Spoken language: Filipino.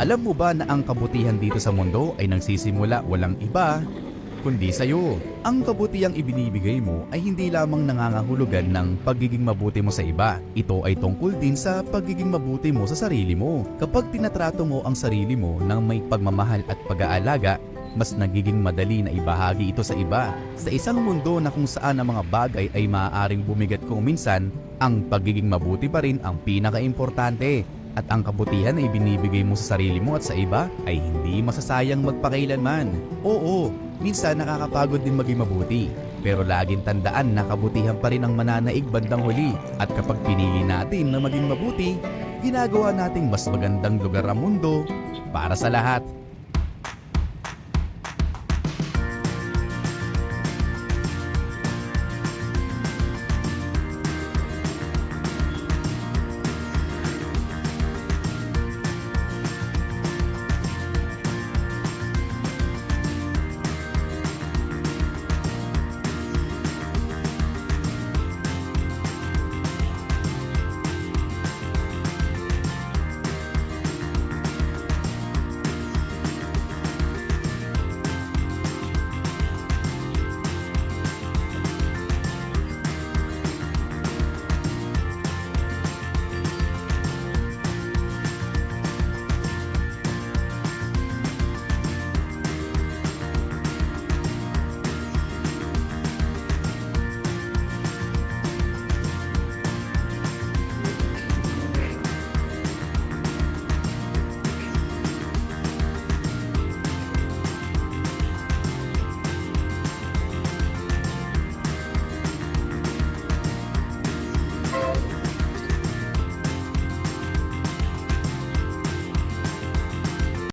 Alam mo ba na ang kabutihan dito sa mundo ay nagsisimula walang iba kundi sa'yo. Ang kabutihang ibinibigay mo ay hindi lamang nangangahulugan ng pagiging mabuti mo sa iba. Ito ay tungkol din sa pagiging mabuti mo sa sarili mo. Kapag tinatrato mo ang sarili mo ng may pagmamahal at pag-aalaga, mas nagiging madali na ibahagi ito sa iba. Sa isang mundo na kung saan ang mga bagay ay maaaring bumigat kung minsan, ang pagiging mabuti pa rin ang pinaka-importante. At ang kabutihan na ibinibigay mo sa sarili mo at sa iba ay hindi masasayang magpakailanman. Oo, minsan nakakapagod din maging mabuti. Pero laging tandaan na kabutihan pa rin ang mananaig bandang huli. At kapag pinili natin na maging mabuti, ginagawa nating mas magandang lugar ang mundo para sa lahat.